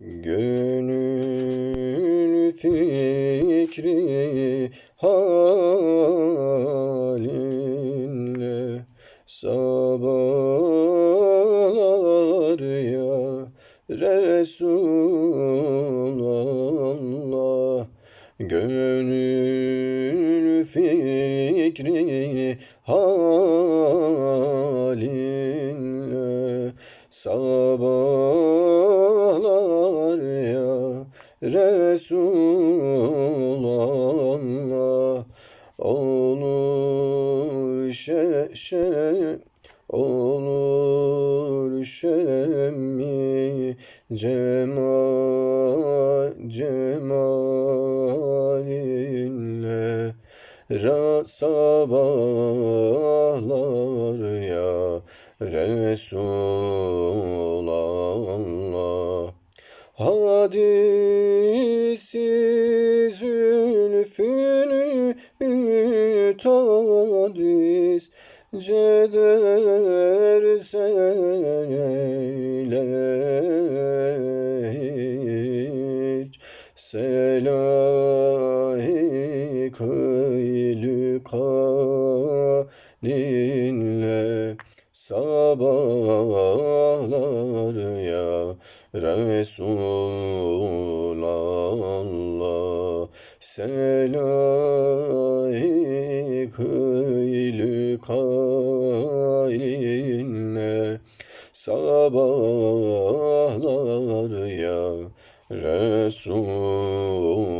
Gönül fikri halinle sabahlar ya Resulallah. Gönül fikri halinle sabahlar ya Resulallah olur şe, şe, olur şemmi cemal cemalinle Ra sabahlar ya Resulallah Hadisi zülfünü tadis ceder seyle selahi kıylü kalinle sabahlar ya Resulallah selahi kıylü kalinle sabahlar ya Resulallah